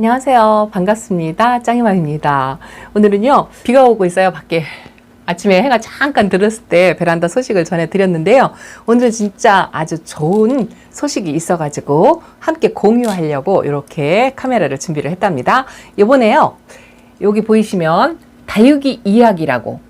안녕하세요. 반갑습니다. 짱이맘입니다. 오늘은요, 비가 오고 있어요, 밖에. 아침에 해가 잠깐 들었을 때 베란다 소식을 전해드렸는데요. 오늘은 진짜 아주 좋은 소식이 있어가지고 함께 공유하려고 이렇게 카메라를 준비를 했답니다. 이번에요, 여기 보이시면 다육이 이야기라고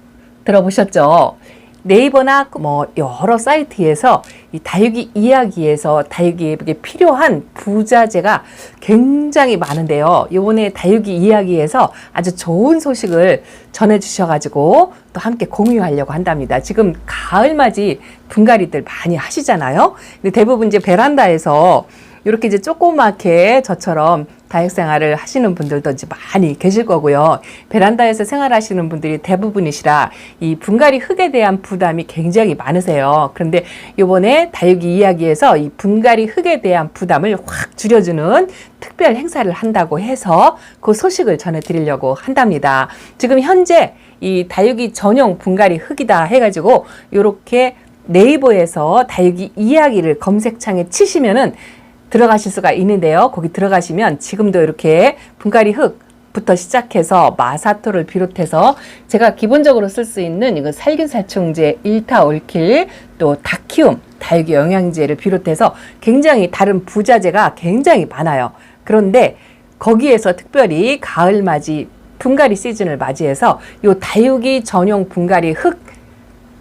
들어보셨죠? 네이버나 뭐 여러 사이트에서 이 다육이 이야기에서 다육이에게 필요한 부자재가 굉장히 많은데요. 이번에 다육이 이야기에서 아주 좋은 소식을 전해주셔가지고 또 함께 공유하려고 한답니다. 지금 가을맞이 분갈이들 많이 하시잖아요. 근데 대부분 이제 베란다에서 이렇게 이제 조그맣게 저처럼 다육 생활을 하시는 분들도 이제 많이 계실 거고요. 베란다에서 생활하시는 분들이 대부분이시라 이 분갈이 흙에 대한 부담이 굉장히 많으세요. 그런데 이번에 다육이 이야기에서 이 분갈이 흙에 대한 부담을 확 줄여주는 특별 행사를 한다고 해서 그 소식을 전해드리려고 한답니다. 지금 현재 이 다육이 전용 분갈이 흙이다 해가지고 이렇게 네이버에서 다육이 이야기를 검색창에 치시면은 들어가실 수가 있는데요. 거기 들어가시면 지금도 이렇게 분갈이 흙 부터 시작해서 마사토를 비롯해서 제가 기본적으로 쓸 수 있는 이거 살균살충제 일타 올킬 또 다키움 다육이 영양제를 비롯해서 굉장히 다른 부자재가 굉장히 많아요. 그런데 거기에서 특별히 가을맞이 분갈이 시즌을 맞이해서 요 다육이 전용 분갈이 흙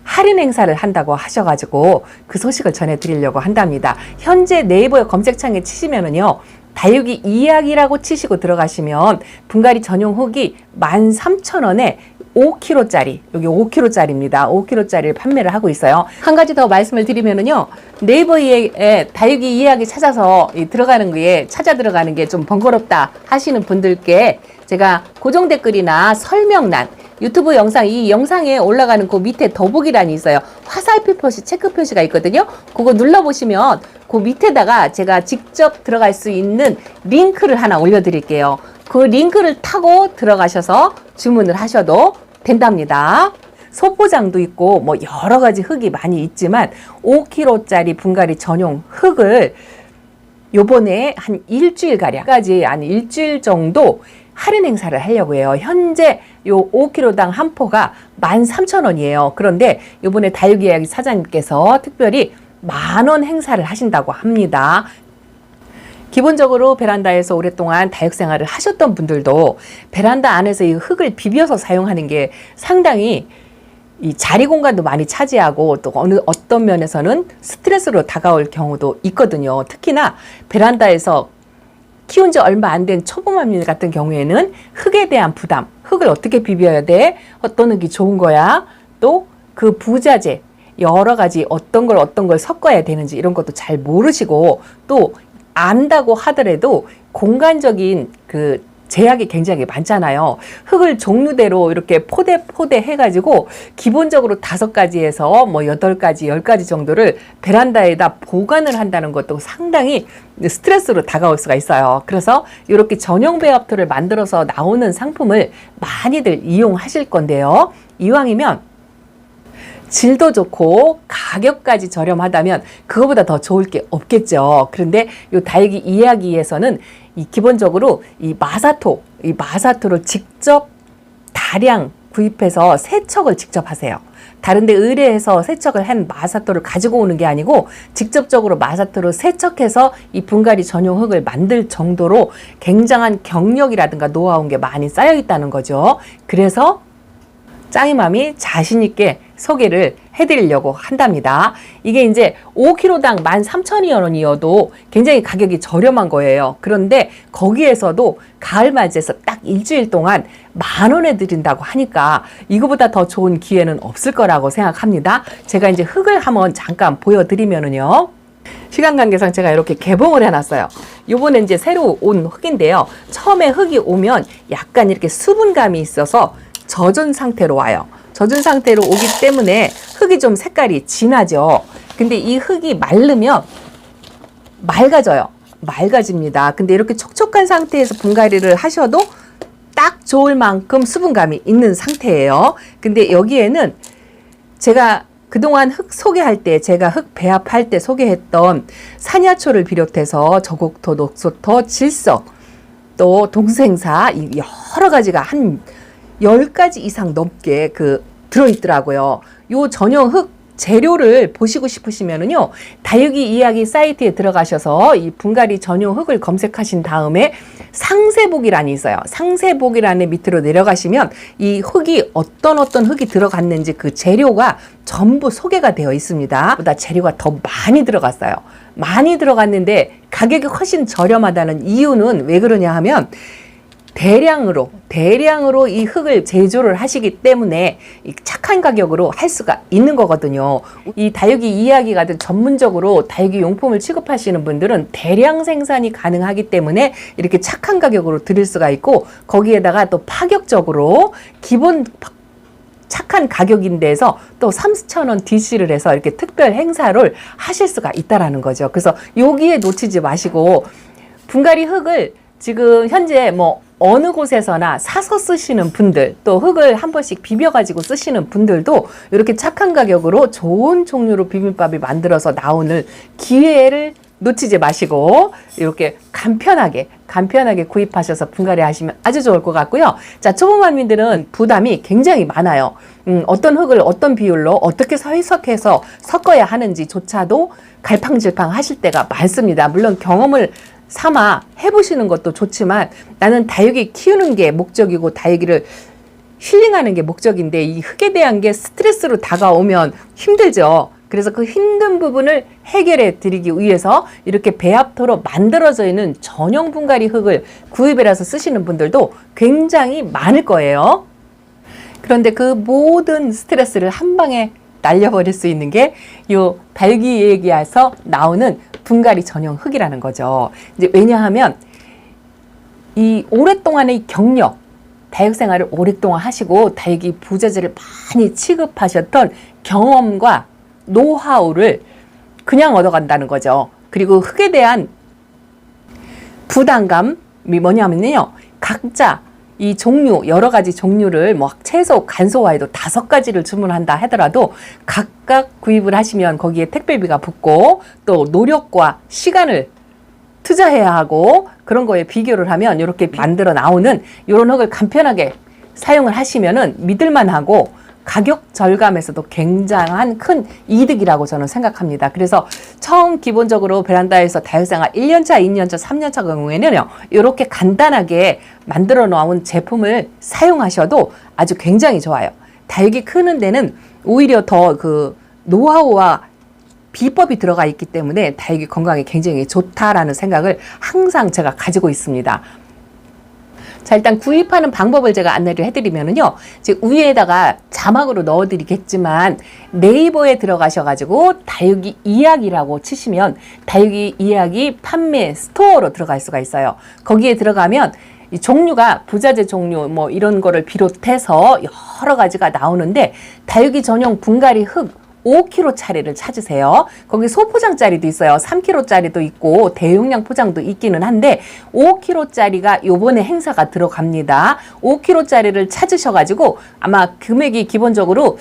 할인 행사를 한다고 하셔가지고 그 소식을 전해드리려고 한답니다. 현재 네이버 검색창에 치시면은요. 다육이 이야기라고 치시고 들어가시면 분갈이 전용 흙이 13,000원에 5kg짜리, 여기 5kg짜리입니다. 5kg짜리를 판매를 하고 있어요. 한 가지 더 말씀을 드리면은요, 네이버에 다육이 이야기 찾아서 이 들어가는 게, 찾아 들어가는 게 좀 번거롭다 하시는 분들께 제가 고정 댓글이나 설명란, 유튜브 영상, 이 영상에 올라가는 그 밑에 더보기란이 있어요. 화살표 표시, 체크 표시가 있거든요. 그거 눌러보시면 그 밑에다가 제가 직접 들어갈 수 있는 링크를 하나 올려드릴게요. 그 링크를 타고 들어가셔서 주문을 하셔도 된답니다. 소포장도 있고 뭐 여러 가지 흙이 많이 있지만 5kg짜리 분갈이 전용 흙을 요번에 한 일주일 가량까지 한 일주일 정도 할인 행사를 하려고 해요. 현재 요 5kg당 한 포가 13,000원이에요. 그런데 요번에 다육이 이야기 사장님께서 특별히 만원 행사를 하신다고 합니다. 기본적으로 베란다에서 오랫동안 다육 생활을 하셨던 분들도 베란다 안에서 이 흙을 비벼서 사용하는 게 상당히 이 자리 공간도 많이 차지하고 또 어느 어떤 면에서는 스트레스로 다가올 경우도 있거든요. 특히나 베란다에서 키운 지 얼마 안 된 초보맘일 같은 경우에는 흙에 대한 부담, 흙을 어떻게 비벼야 돼? 어떤 흙이 좋은 거야? 또 그 부자재, 여러 가지 어떤 걸 어떤 걸 섞어야 되는지 이런 것도 잘 모르시고 또 안다고 하더라도 공간적인 그 제약이 굉장히 많잖아요. 흙을 종류대로 이렇게 포대 포대 해가지고 기본적으로 다섯 가지에서 뭐 여덟 가지, 열 가지 정도를 베란다에다 보관을 한다는 것도 상당히 스트레스로 다가올 수가 있어요. 그래서 이렇게 전용 배합토를 만들어서 나오는 상품을 많이들 이용하실 건데요. 이왕이면 질도 좋고 가격까지 저렴하다면 그거보다 더 좋을 게 없겠죠. 그런데 요 다육이 이야기에서는 이 기본적으로 이 마사토, 이 마사토를 직접 다량 구입해서 세척을 직접 하세요. 다른데 의뢰해서 세척을 한 마사토를 가지고 오는 게 아니고 직접적으로 마사토를 세척해서 이 분갈이 전용 흙을 만들 정도로 굉장한 경력이라든가 노하우인 게 많이 쌓여 있다는 거죠. 그래서 짱이맘이 자신 있게 소개를 해드리려고 한답니다. 이게 이제 5kg당 13,000원이어도 굉장히 가격이 저렴한 거예요. 그런데 거기에서도 가을 맞이해서 딱 일주일 동안 만 원에 드린다고 하니까 이거보다 더 좋은 기회는 없을 거라고 생각합니다. 제가 이제 흙을 한번 잠깐 보여드리면은요. 시간 관계상 제가 이렇게 개봉을 해놨어요. 요번에 이제 새로 온 흙인데요. 처음에 흙이 오면 약간 이렇게 수분감이 있어서 젖은 상태로 와요. 젖은 상태로 오기 때문에 흙이 좀 색깔이 진하죠. 근데 이 흙이 마르면 맑아져요. 맑아집니다. 근데 이렇게 촉촉한 상태에서 분갈이를 하셔도 딱 좋을 만큼 수분감이 있는 상태예요. 근데 여기에는 제가 그동안 흙 소개할 때 제가 흙 배합할 때 소개했던 산야초를 비롯해서 저곡토, 녹소토, 질석 또 동생사 이 여러 가지가 한 10가지 이상 넘게 그 들어있더라고요. 요 전용 흙 재료를 보시고 싶으시면은요, 다육이 이야기 사이트에 들어가셔서 이 분갈이 전용 흙을 검색하신 다음에 상세보기란이 있어요. 상세보기란의 밑으로 내려가시면 이 흙이 어떤 어떤 흙이 들어갔는지 그 재료가 전부 소개가 되어 있습니다. 보다 재료가 더 많이 들어갔어요. 많이 들어갔는데 가격이 훨씬 저렴하다는 이유는 왜 그러냐 하면 대량으로 대량으로 이 흙을 제조를 하시기 때문에 이 착한 가격으로 할 수가 있는 거거든요. 이 다육이 이야기가 든 전문적으로 다육이 용품을 취급하시는 분들은 대량 생산이 가능하기 때문에 이렇게 착한 가격으로 드릴 수가 있고 거기에다가 또 파격적으로 기본 착한 가격인데서 또 3,000원 DC를 해서 이렇게 특별 행사를 하실 수가 있다라는 거죠. 그래서 여기에 놓치지 마시고 분갈이 흙을 지금 현재 뭐 어느 곳에서나 사서 쓰시는 분들 또 흙을 한 번씩 비벼가지고 쓰시는 분들도 이렇게 착한 가격으로 좋은 종류로 비빔밥이 만들어서 나오는 기회를 놓치지 마시고 이렇게 간편하게 간편하게 구입하셔서 분갈이 하시면 아주 좋을 것 같고요. 자 초보 만민들은 부담이 굉장히 많아요. 음, 어떤 흙을 어떤 비율로 어떻게 해석해서 섞어야 하는지조차도 갈팡질팡 하실 때가 많습니다. 물론 경험을 삼아 해보시는 것도 좋지만 나는 다육이 키우는 게 목적이고 다육이를 힐링하는 게 목적인데 이 흙에 대한 게 스트레스로 다가오면 힘들죠. 그래서 그 힘든 부분을 해결해 드리기 위해서 이렇게 배합토로 만들어져 있는 전용 분갈이 흙을 구입해서 쓰시는 분들도 굉장히 많을 거예요. 그런데 그 모든 스트레스를 한 방에 날려버릴 수 있는 게 요 달기 얘기에서 나오는 분갈이 전용 흙이라는 거죠. 이제 왜냐하면 이 오랫동안의 경력, 다육 생활을 오랫동안 하시고 다육이 부자재를 많이 취급하셨던 경험과 노하우를 그냥 얻어간다는 거죠. 그리고 흙에 대한 부담감이 뭐냐면요. 각자 이 종류 여러 가지 종류를 뭐 최소 간소화해도 다섯 가지를 주문한다 하더라도 각각 구입을 하시면 거기에 택배비가 붙고 또 노력과 시간을 투자해야 하고 그런 거에 비교를 하면 이렇게 만들어 나오는 이런 흙을 간편하게 사용을 하시면은 믿을만하고 가격 절감에서도 굉장한 큰 이득이라고 저는 생각합니다. 그래서 처음 기본적으로 베란다에서 다육생활 1년차, 2년차, 3년차 경우에는요, 이렇게 간단하게 만들어 놓은 제품을 사용하셔도 아주 굉장히 좋아요. 다육이 크는 데는 오히려 더 그 노하우와 비법이 들어가 있기 때문에 다육이 건강에 굉장히 좋다라는 생각을 항상 제가 가지고 있습니다. 자, 일단 구입하는 방법을 제가 안내를 해드리면은요. 지금 위에다가 자막으로 넣어드리겠지만 네이버에 들어가셔가지고 다육이 이야기라고 치시면 다육이 이야기 판매 스토어로 들어갈 수가 있어요. 거기에 들어가면 이 종류가 부자재 종류 뭐 이런 거를 비롯해서 여러 가지가 나오는데 다육이 전용 분갈이 흙 5kg짜리를 찾으세요. 거기 소포장짜리도 있어요. 3kg짜리도 있고 대용량 포장도 있기는 한데 5kg짜리가 요번에 행사가 들어갑니다. 5kg짜리를 찾으셔가지고 아마 금액이 기본적으로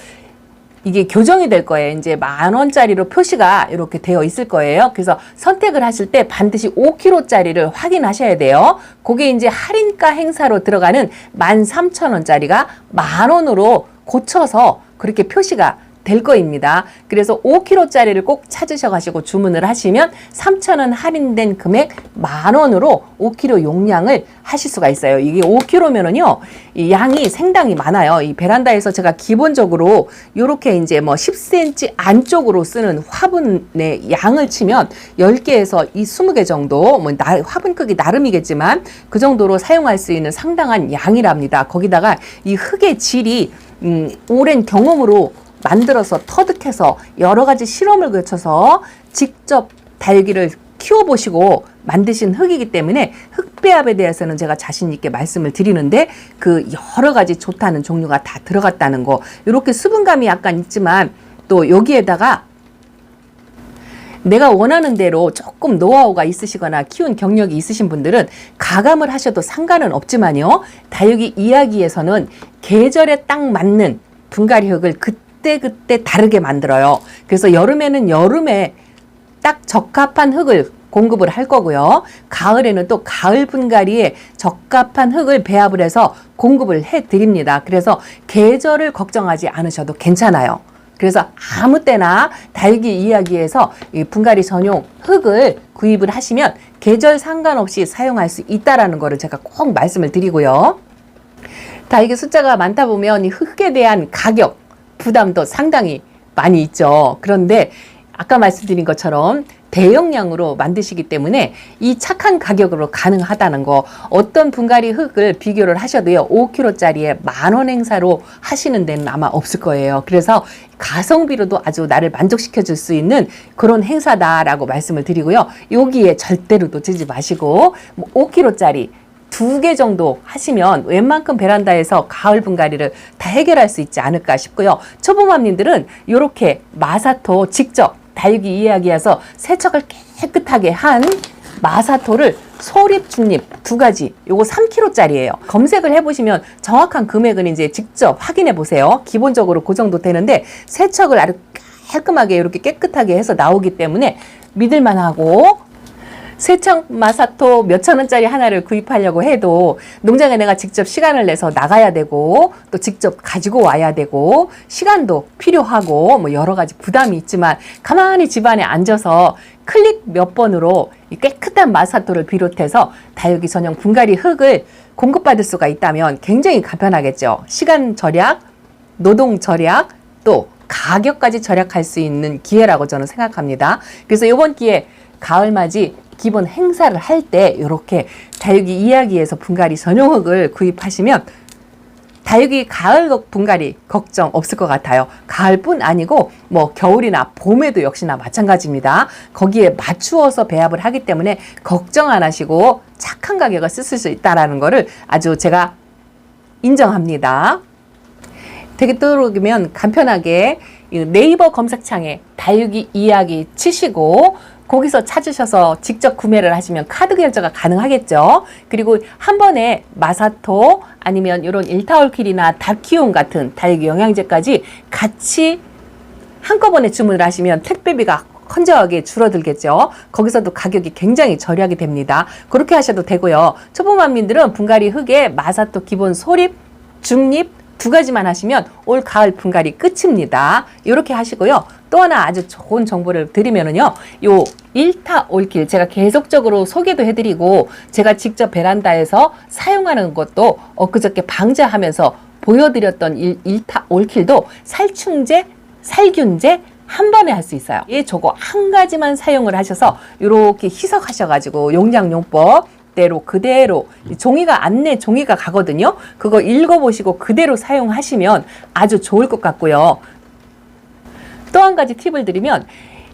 이게 교정이 될 거예요. 이제 만 원짜리로 표시가 이렇게 되어 있을 거예요. 그래서 선택을 하실 때 반드시 5kg짜리를 확인하셔야 돼요. 그게 이제 할인가 행사로 들어가는 만 삼천 원짜리가 만 원으로 고쳐서 그렇게 표시가 될 거입니다. 그래서 5kg짜리를 꼭 찾으셔 가지고 주문을 하시면 3,000원 할인된 금액 만 원으로 5kg 용량을 하실 수가 있어요. 이게 5kg면은요, 이 양이 상당히 많아요. 이 베란다에서 제가 기본적으로 이렇게 이제 뭐 10cm 안쪽으로 쓰는 화분의 양을 치면 10개에서 이 20개 정도, 뭐 나, 화분 크기 나름이겠지만 그 정도로 사용할 수 있는 상당한 양이랍니다. 거기다가 이 흙의 질이 음, 오랜 경험으로 만들어서 터득해서 여러 가지 실험을 거쳐서 직접 달기를 키워보시고 만드신 흙이기 때문에 흙배합에 대해서는 제가 자신 있게 말씀을 드리는데 그 여러 가지 좋다는 종류가 다 들어갔다는 거 이렇게 수분감이 약간 있지만 또 여기에다가 내가 원하는 대로 조금 노하우가 있으시거나 키운 경력이 있으신 분들은 가감을 하셔도 상관은 없지만요. 다육이 이야기에서는 계절에 딱 맞는 분갈이 흙을 그때 그때그때 다르게 만들어요. 그래서 여름에는 여름에 딱 적합한 흙을 공급을 할 거고요. 가을에는 또 가을 분갈이에 적합한 흙을 배합을 해서 공급을 해 드립니다. 그래서 계절을 걱정하지 않으셔도 괜찮아요. 그래서 아무 때나 달기 이야기에서 이 분갈이 전용 흙을 구입을 하시면 계절 상관없이 사용할 수 있다라는 거를 제가 꼭 말씀을 드리고요. 달기 숫자가 많다 보면 이 흙에 대한 가격 부담도 상당히 많이 있죠. 그런데 아까 말씀드린 것처럼 대용량으로 만드시기 때문에 이 착한 가격으로 가능하다는 거 어떤 분갈이 흙을 비교를 하셔도요 5kg짜리에 만원 행사로 하시는 데는 아마 없을 거예요 그래서 가성비로도 아주 나를 만족시켜 줄 수 있는 그런 행사다라고 말씀을 드리고요 여기에 절대로 놓치지 마시고 5kg짜리 두 개 정도 하시면 웬만큼 베란다에서 가을 분갈이를 다 해결할 수 있지 않을까 싶고요. 초보맘님들은 이렇게 마사토 직접 다육이 이야기해서 세척을 깨끗하게 한 마사토를 소립, 중립 두 가지 요거 3kg짜리예요. 검색을 해보시면 정확한 금액은 이제 직접 확인해 보세요. 기본적으로 그 정도 되는데 세척을 아주 깔끔하게 이렇게 깨끗하게 해서 나오기 때문에 믿을만하고 세척 마사토 몇천 원짜리 하나를 구입하려고 해도 농장에 내가 직접 시간을 내서 나가야 되고 또 직접 가지고 와야 되고 시간도 필요하고 뭐 여러 가지 부담이 있지만 가만히 집안에 앉아서 클릭 몇 번으로 이 깨끗한 마사토를 비롯해서 다육이 전용 분갈이 흙을 공급받을 수가 있다면 굉장히 간편하겠죠. 시간 절약, 노동 절약, 또 가격까지 절약할 수 있는 기회라고 저는 생각합니다. 그래서 이번 기회에 가을맞이 기본 행사를 할 때 이렇게 다육이 이야기에서 분갈이 전용흙을 구입하시면 다육이 가을 분갈이 걱정 없을 것 같아요. 가을뿐 아니고 뭐 겨울이나 봄에도 역시나 마찬가지입니다. 거기에 맞추어서 배합을 하기 때문에 걱정 안 하시고 착한 가격을 쓰실 수 있다라는 거를 아주 제가 인정합니다. 되도록이면 간편하게 네이버 검색창에 다육이 이야기 치시고 거기서 찾으셔서 직접 구매를 하시면 카드 결제가 가능하겠죠. 그리고 한 번에 마사토 아니면 이런 일타올킬이나 다키움 같은 다육이 영양제까지 같이 한꺼번에 주문을 하시면 택배비가 헌저하게 줄어들겠죠. 거기서도 가격이 굉장히 절약이 됩니다. 그렇게 하셔도 되고요. 초보맘님들은 분갈이 흙에 마사토 기본 소립, 중립, 두 가지만 하시면 올 가을 분갈이 끝입니다. 이렇게 하시고요. 또 하나 아주 좋은 정보를 드리면은요. 요 일타 올길 제가 계속적으로 소개도 해드리고 제가 직접 베란다에서 사용하는 것도 엊그저께 방제하면서 보여드렸던 일, 일타 올킬도 살충제, 살균제 한 번에 할 수 있어요. 예, 저거 한 가지만 사용을 하셔서 이렇게 희석하셔가지고 용량용법 대로 그대로 종이가 안내 종이가 가거든요. 그거 읽어보시고 그대로 사용하시면 아주 좋을 것 같고요. 또 한 가지 팁을 드리면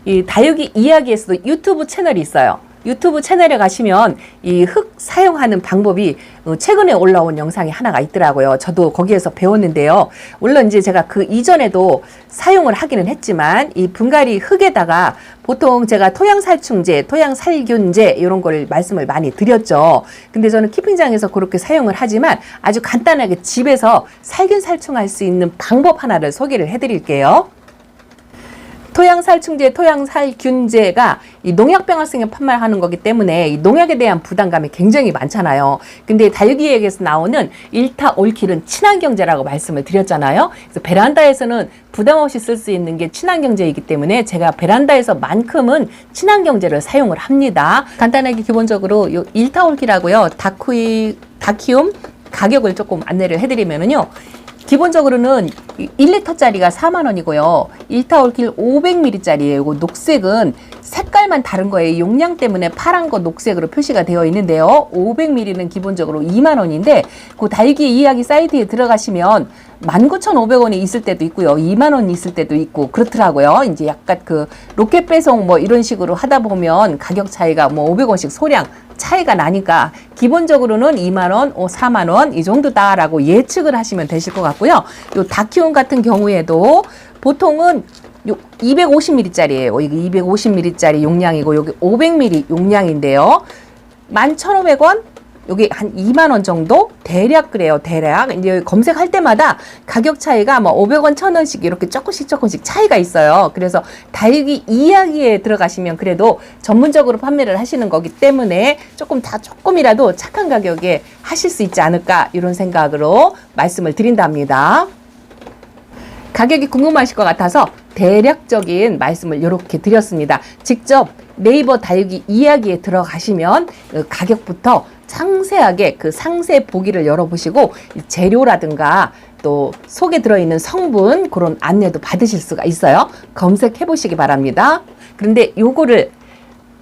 이 다육이 이야기에서도 유튜브 채널이 있어요. 유튜브 채널에 가시면 이 흙 사용하는 방법이 어, 최근에 올라온 영상이 하나가 있더라고요. 저도 거기에서 배웠는데요. 물론 이제 제가 그 이전에도 사용을 하기는 했지만 이 분갈이 흙에다가 보통 제가 토양살충제, 토양살균제 이런 걸 말씀을 많이 드렸죠. 근데 저는 키핑장에서 그렇게 사용을 하지만 아주 간단하게 집에서 살균살충할 수 있는 방법 하나를 소개를 해드릴게요. 토양살충제, 토양살균제가 이 농약병합성에 판매하는 거기 때문에 이 농약에 대한 부담감이 굉장히 많잖아요. 근데 다육이에게서 나오는 일타 올킬은 친환경제라고 말씀을 드렸잖아요. 그래서 베란다에서는 부담 없이 쓸 수 있는 게 친환경제이기 때문에 제가 베란다에서만큼은 친환경제를 사용을 합니다. 간단하게 기본적으로 요 일타 올킬하고요. 다쿠이 다키움 가격을 조금 안내를 해드리면은요. 기본적으로는 1리터짜리가 4만 원이고요. 1타올킬 500ml짜리예요. 이거 녹색은 색깔만 다른 거예요. 용량 때문에 파란 거 녹색으로 표시가 되어 있는데요. 500ml는 기본적으로 2만 원인데 그 달기 이야기 사이트에 들어가시면 19,500원이 있을 때도 있고요. 2만 원이 있을 때도 있고 그렇더라고요. 이제 약간 그 로켓 배송 뭐 이런 식으로 하다 보면 가격 차이가 뭐 500원씩 소량 차이가 나니까 기본적으로는 2만 원, 4만 원 이 정도다라고 예측을 하시면 되실 것 같고요. 요 다키움 같은 경우에도 보통은 요 250ml짜리예요. 이게 250ml짜리 용량이고 여기 500ml 용량인데요. 11,500원, 여기 한 2만 원 정도 대략 그래요. 대략 이제 검색할 때마다 가격 차이가 뭐 500원, 1000원씩 이렇게 조금씩 조금씩 차이가 있어요. 그래서 다육이 이야기에 들어가시면 그래도 전문적으로 판매를 하시는 거기 때문에 조금 다 조금이라도 착한 가격에 하실 수 있지 않을까 이런 생각으로 말씀을 드린답니다. 가격이 궁금하실 것 같아서 대략적인 말씀을 이렇게 드렸습니다. 직접 네이버 다육이 이야기에 들어가시면 그 가격부터 상세하게 그 상세 보기를 열어보시고 이 재료라든가 또 속에 들어있는 성분 그런 안내도 받으실 수가 있어요. 검색해 보시기 바랍니다. 그런데 요거를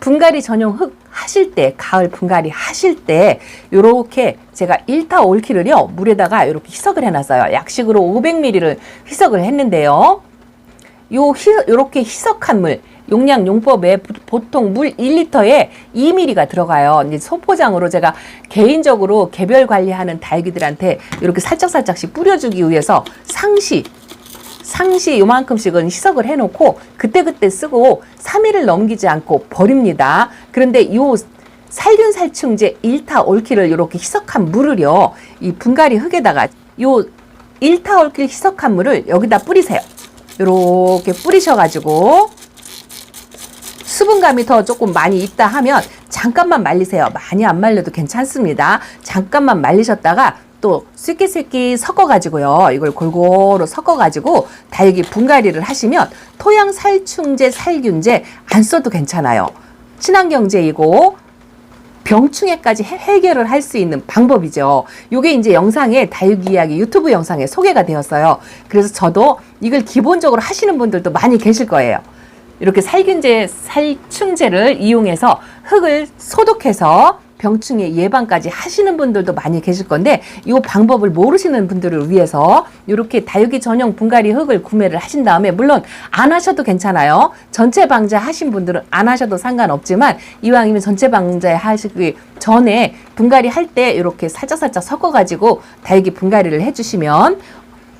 분갈이 전용 흙 하실 때 가을 분갈이 하실 때 요렇게 제가 1타 올키를요 물에다가 이렇게 희석을 해놨어요 약식으로 500ml를 희석을 했는데요 요 희, 요렇게 희석한 물 용량 용법에 보- 보통 물 1리터에 2ml가 들어가요. 이제 소포장으로 제가 개인적으로 개별 관리하는 다육이들한테 이렇게 살짝살짝씩 뿌려주기 위해서 상시 상시 요만큼씩은 희석을 해놓고 그때그때 쓰고 3일을 넘기지 않고 버립니다. 그런데 요 살균 살충제 1타 올킬을 이렇게 희석한 물을요. 이 분갈이 흙에다가 요 1타 올킬 희석한 물을 여기다 뿌리세요. 이렇게 뿌리셔가지고 수분감이 더 조금 많이 있다 하면 잠깐만 말리세요. 많이 안 말려도 괜찮습니다. 잠깐만 말리셨다가 또 쐐기쐐기 섞어가지고요. 이걸 골고루 섞어가지고 다육이 분갈이를 하시면 토양 살충제, 살균제 안 써도 괜찮아요. 친환경제이고 병충해까지 해- 해결을 할 수 있는 방법이죠. 이게 이제 영상에 다육이 이야기 유튜브 영상에 소개가 되었어요. 그래서 저도 이걸 기본적으로 하시는 분들도 많이 계실 거예요. 이렇게 살균제, 살충제를 이용해서 흙을 소독해서 병충해 예방까지 하시는 분들도 많이 계실 건데 이 방법을 모르시는 분들을 위해서 이렇게 다육이 전용 분갈이 흙을 구매를 하신 다음에 물론 안 하셔도 괜찮아요. 전체 방제 하신 분들은 안 하셔도 상관없지만 이왕이면 전체 방제 하시기 전에 분갈이 할 때 이렇게 살짝살짝 섞어가지고 다육이 분갈이를 해주시면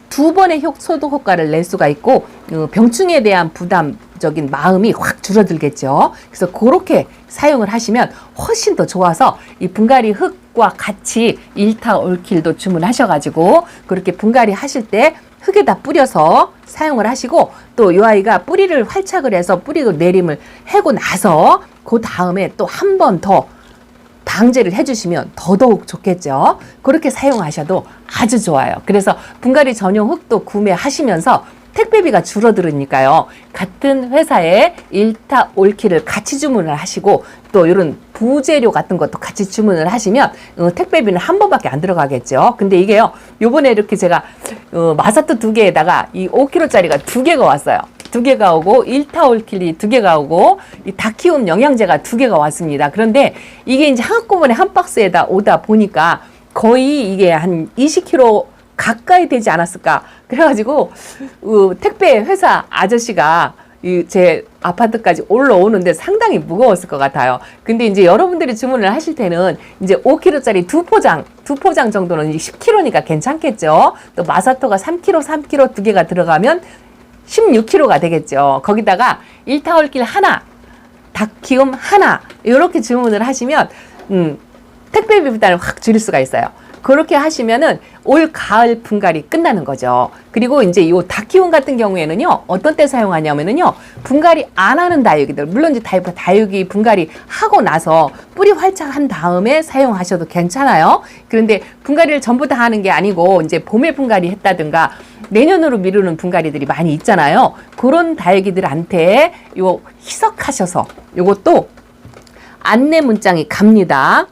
두 번의 효, 소독 효과를 낼 수가 있고 어, 병충해에 대한 부담 적인 마음이 확 줄어들겠죠. 그래서 그렇게 사용을 하시면 훨씬 더 좋아서 이 분갈이 흙과 같이 일타 올킬도 주문하셔가지고 그렇게 분갈이 하실 때 흙에다 뿌려서 사용을 하시고 또 이 아이가 뿌리를 활착을 해서 뿌리를 내림을 해고 나서 그 다음에 또 한 번 더 방제를 해주시면 더더욱 좋겠죠. 그렇게 사용하셔도 아주 좋아요. 그래서 분갈이 전용 흙도 구매하시면서 택배비가 줄어들으니까요. 같은 회사에 일타 올키를 같이 주문을 하시고 또 이런 부재료 같은 것도 같이 주문을 하시면 어, 택배비는 한 번밖에 안 들어가겠죠. 근데 이게요. 요번에 이렇게 제가 어, 마사토 두 개에다가 이 5kg짜리가 두 개가 왔어요. 두 개가 오고 일타올킬이 두 개가 오고 이 다키움 영양제가 두 개가 왔습니다. 그런데 이게 이제 한꺼번에 한 박스에다 오다 보니까 거의 이게 한 20kg 가까이 되지 않았을까. 그래가지고 어, 택배 회사 아저씨가 이제 아파트까지 올라오는데 상당히 무거웠을 것 같아요. 근데 이제 여러분들이 주문을 하실 때는 이제 5kg짜리 두 포장, 두 포장 정도는 10kg니까 괜찮겠죠. 또 마사토가 3kg, 3kg 두 개가 들어가면 16kg가 되겠죠. 거기다가 일타올길 하나, 닭키움 하나 이렇게 주문을 하시면 음, 택배비 부담을 확 줄일 수가 있어요. 그렇게 하시면은 올 가을 분갈이 끝나는 거죠. 그리고 이제 이 닭키움 같은 경우에는요, 어떤 때 사용하냐면은요, 분갈이 안 하는 다육이들, 물론 이제 다육, 다육이 분갈이 하고 나서 뿌리 활착한 다음에 사용하셔도 괜찮아요. 그런데 분갈이를 전부 다 하는 게 아니고, 이제 봄에 분갈이 했다든가, 내년으로 미루는 분갈이들이 많이 있잖아요. 그런 다육이들한테 요 희석하셔서 요것도 안내 문장이 갑니다.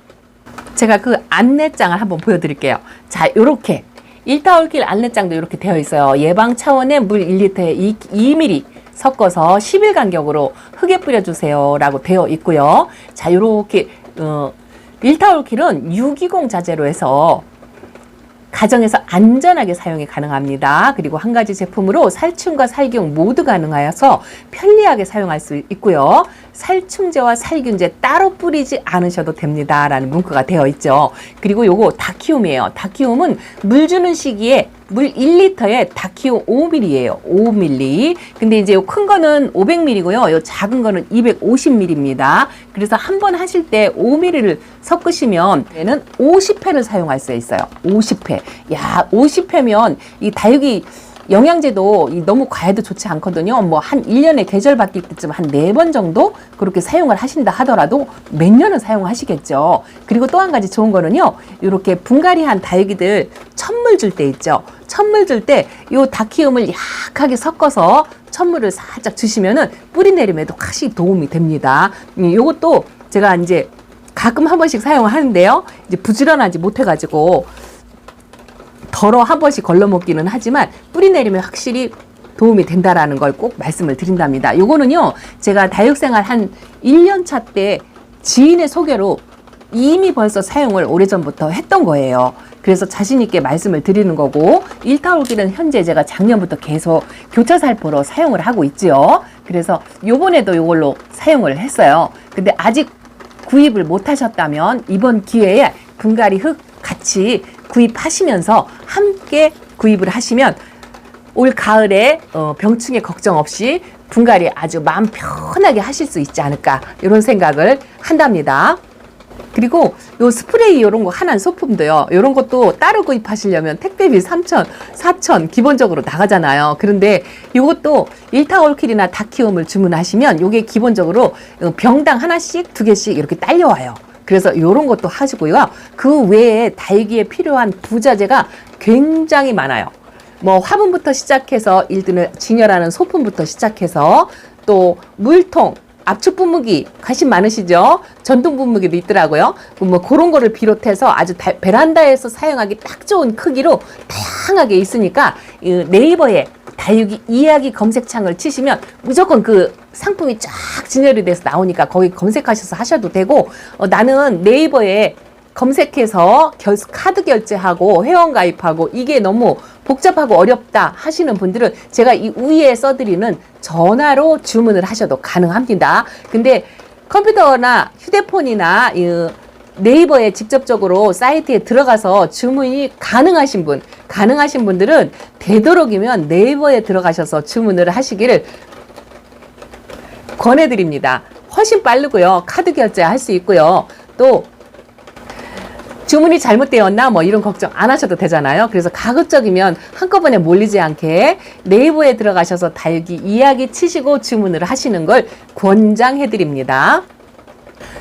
제가 그 안내장을 한번 보여드릴게요. 자, 요렇게. 일타올길 안내장도 이렇게 되어 있어요. 예방 차원의 물 1리터에 2, 2ml 섞어서 10일 간격으로 흙에 뿌려주세요. 라고 되어 있고요. 자, 요렇게, 어, 일타올킬은 유기공 자재로 해서 가정에서 안전하게 사용이 가능합니다. 그리고 한 가지 제품으로 살충과 살균 모두 가능하여서 편리하게 사용할 수 있고요. 살충제와 살균제 따로 뿌리지 않으셔도 됩니다. 라는 문구가 되어 있죠. 그리고 요거 다키움이에요. 다키움은 물 주는 시기에 물 1리터에 다키오 5ml예요. 5ml. 근데 이제 요 큰 거는 500ml고요. 요 작은 거는 250ml입니다. 그래서 한 번 하실 때 5ml를 섞으시면 얘는 50회를 사용할 수 있어요. 50회. 야, 50회면 이 다육이 영양제도 이 너무 과해도 좋지 않거든요. 뭐한 1년에 계절 바뀔 때쯤 한 네 번 정도 그렇게 사용을 하신다 하더라도 몇 년은 사용하시겠죠. 그리고 또 한 가지 좋은 거는요. 이렇게 분갈이한 다육이들 천물 줄 때 있죠. 천물 줄 때 요 다키움을 약하게 섞어서 천물을 살짝 주시면은 뿌리 내림에도 확실히 도움이 됩니다. 음, 요것도 제가 이제 가끔 한 번씩 사용을 하는데요. 이제 부지런하지 못해가지고 덜어 한 번씩 걸러 먹기는 하지만 뿌리 내리면 확실히 도움이 된다라는 걸 꼭 말씀을 드린답니다. 요거는요, 제가 다육생활 한 1년 차 때 지인의 소개로 이미 벌써 사용을 오래전부터 했던 거예요. 그래서 자신 있게 말씀을 드리는 거고, 일타올기는 현재 제가 작년부터 계속 교차 살포로 사용을 하고 있지요. 그래서 요번에도 요걸로 사용을 했어요. 근데 아직 구입을 못 하셨다면 이번 기회에 분갈이 흙 같이 구입하시면서 함께 구입을 하시면 올 가을에 어, 병충해 걱정 없이 분갈이 아주 마음 편하게 하실 수 있지 않을까 이런 생각을 한답니다. 그리고 요 스프레이 이런 거 하나는 소품도요. 이런 것도 따로 구입하시려면 택배비 3천, 4천 기본적으로 나가잖아요. 그런데 이것도 일타올킬이나 다키움을 주문하시면 이게 기본적으로 병당 하나씩 두 개씩 이렇게 딸려와요. 그래서 이런 것도 하시고요. 그 외에 다육이에 필요한 부자재가 굉장히 많아요. 뭐 화분부터 시작해서 일드는 진열하는 소품부터 시작해서 또 물통, 압축 분무기 관심 많으시죠? 전동 분무기도 있더라고요. 뭐 그런 거를 비롯해서 아주 다- 베란다에서 사용하기 딱 좋은 크기로 다양하게 있으니까 이 네이버에 다육이 이야기 검색창을 치시면 무조건 그 상품이 쫙 진열이 돼서 나오니까 거기 검색하셔서 하셔도 되고 어, 나는 네이버에 검색해서 결, 카드 결제하고 회원 가입하고 이게 너무 복잡하고 어렵다 하시는 분들은 제가 이 위에 써드리는 전화로 주문을 하셔도 가능합니다. 근데 컴퓨터나 휴대폰이나 이 네이버에 직접적으로 사이트에 들어가서 주문이 가능하신 분, 가능하신 분들은 되도록이면 네이버에 들어가셔서 주문을 하시기를 권해드립니다. 훨씬 빠르고요. 카드 결제할 수 있고요. 또 주문이 잘못되었나 뭐 이런 걱정 안 하셔도 되잖아요. 그래서 가급적이면 한꺼번에 몰리지 않게 네이버에 들어가셔서 다육이 이야기 치시고 주문을 하시는 걸 권장해 드립니다.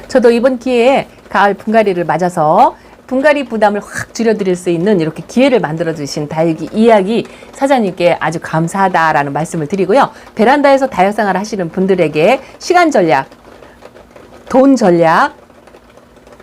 저도 이번 기회에 가을 분갈이를 맞아서 분갈이 부담을 확 줄여드릴 수 있는 이렇게 기회를 만들어 주신 다육이 이야기 사장님께 아주 감사하다라는 말씀을 드리고요. 베란다에서 다육 생활 하시는 분들에게 시간 전략, 돈 전략,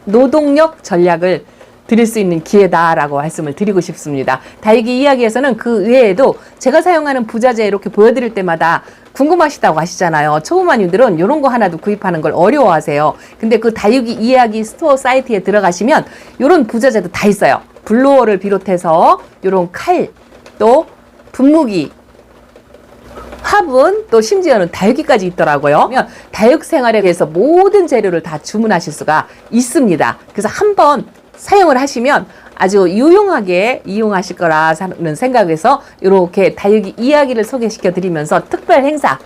노동력 전략을 드릴 수 있는 기회다라고 말씀을 드리고 싶습니다. 다육이 이야기에서는 그 외에도 제가 사용하는 부자재 이렇게 보여드릴 때마다 궁금하시다고 하시잖아요. 초보마님들은 이런 거 하나도 구입하는 걸 어려워하세요. 근데 그 다육이 이야기 스토어 사이트에 들어가시면 이런 부자재도 다 있어요. 블로어를 비롯해서 이런 칼, 또 분무기, 화분 또 심지어는 다육이까지 있더라고요. 다육 생활에 대해서 모든 재료를 다 주문하실 수가 있습니다. 그래서 한번 사용을 하시면 아주 유용하게 이용하실 거라는 생각에서 이렇게 다육이 이야기를 소개시켜 드리면서 특별 행사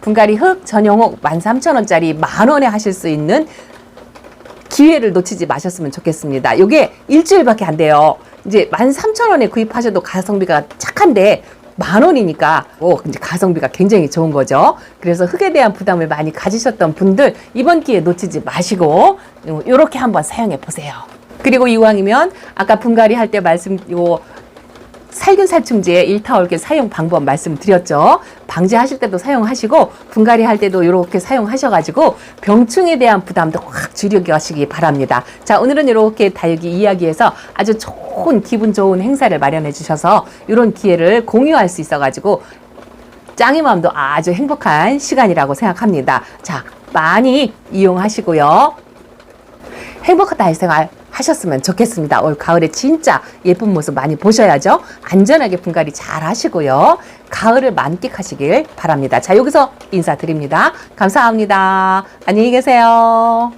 분갈이 흙 전용옥 13,000원짜리 만 원에 하실 수 있는 기회를 놓치지 마셨으면 좋겠습니다. 이게 일주일밖에 안 돼요. 이제 13,000원에 구입하셔도 가성비가 착한데 만 원이니까 오, 이제 가성비가 굉장히 좋은 거죠. 그래서 흙에 대한 부담을 많이 가지셨던 분들 이번 기회 놓치지 마시고 이렇게 한번 사용해 보세요. 그리고 이왕이면 아까 분갈이 할 때 말씀 요 살균 살충제 일타올게 사용 방법 말씀드렸죠. 방제하실 때도 사용하시고 분갈이 할 때도 이렇게 사용하셔가지고 병충에 대한 부담도 확 줄여가시기 바랍니다. 자 오늘은 이렇게 다육이 이야기에서 아주 좋은 기분 좋은 행사를 마련해 주셔서 이런 기회를 공유할 수 있어가지고 짱이 마음도 아주 행복한 시간이라고 생각합니다. 자 많이 이용하시고요. 행복한 다육 생활 하셨으면 좋겠습니다. 올 가을에 진짜 예쁜 모습 많이 보셔야죠. 안전하게 분갈이 잘 하시고요. 가을을 만끽하시길 바랍니다. 자, 여기서 인사드립니다. 감사합니다. 안녕히 계세요.